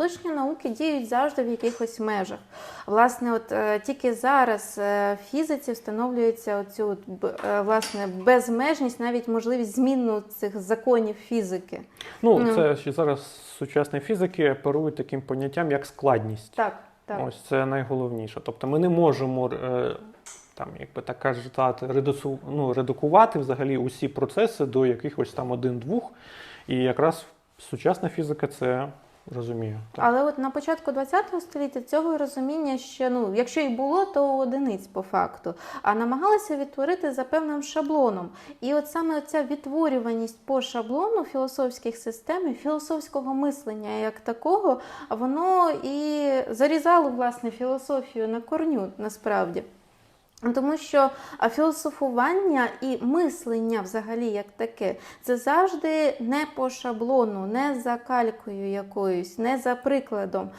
Точні науки діють завжди в якихось межах. Власне, от е, тільки зараз е, в фізиці встановлюється оцю е, власне безмежність, навіть можливість зміну цих законів фізики. Ну, Ну. це ще зараз сучасні фізики оперують таким поняттям, як складність. Так, так. Ось це найголовніше. Тобто ми не можемо е, там, як би так казати, редуцу, ну, редукувати взагалі усі процеси до якихось там один-двох. І якраз сучасна фізика це розуміє. Так. Але от на початку ХХ століття цього розуміння ще, ну, якщо і було, то у одиниць по факту. А намагалися відтворити за певним шаблоном. І от саме ця відтворюваність по шаблону філософських систем філософського мислення як такого, воно і зарізало власне філософію на корню насправді. Тому що філософування і мислення взагалі як таке, це завжди не по шаблону, не за калькою якоюсь, не за прикладом,